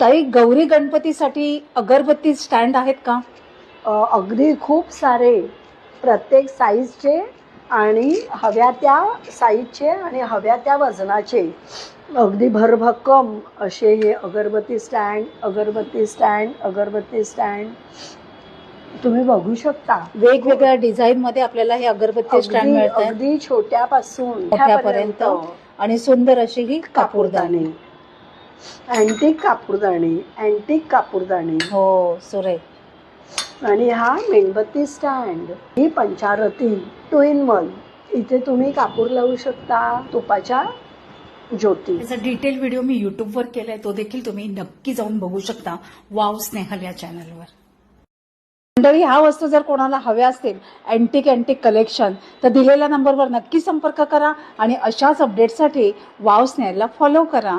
ताई गौरी गणपतीसाठी अगरबत्ती स्टँड आहेत का? अगदी खूप सारे प्रत्येक साईजचे आणि हव्या त्या साईजचे आणि हव्या त्या वजनाचे. अगदी भरभक्कम असे हे अगरबत्ती स्टँड अगरबत्ती स्टँड अगरबत्ती स्टँड तुम्ही बघू शकता. वेगवेगळ्या डिझाईन मध्ये आपल्याला हे अगरबत्ती स्टँड अगदी मिळत आहेत अगदी छोट्यापासून मोठ्यापर्यंत. आणि सुंदर अशी ही कापूरदाणी अँटिक कापूरदाणी अँटिक कापूरदाणी. हो सुरे आणि हा मेणबत्ती स्टँड. ही पंचारती टू इन वन इथे तुम्ही कापूर लावू शकता तुपाच्या ज्योती. त्याचा डिटेल व्हिडिओ मी युट्यूबवर केलाय तो देखील तुम्ही नक्की जाऊन बघू शकता वाव स्नेहल या चॅनलवर. मंडळी ह्या वस्तू जर कोणाला हव्या असतील अँटिक अँटिक कलेक्शन तर दिलेल्या नंबरवर नक्की संपर्क करा आणि अशाच अपडेटसाठी वाव स्नेहलला फॉलो करा.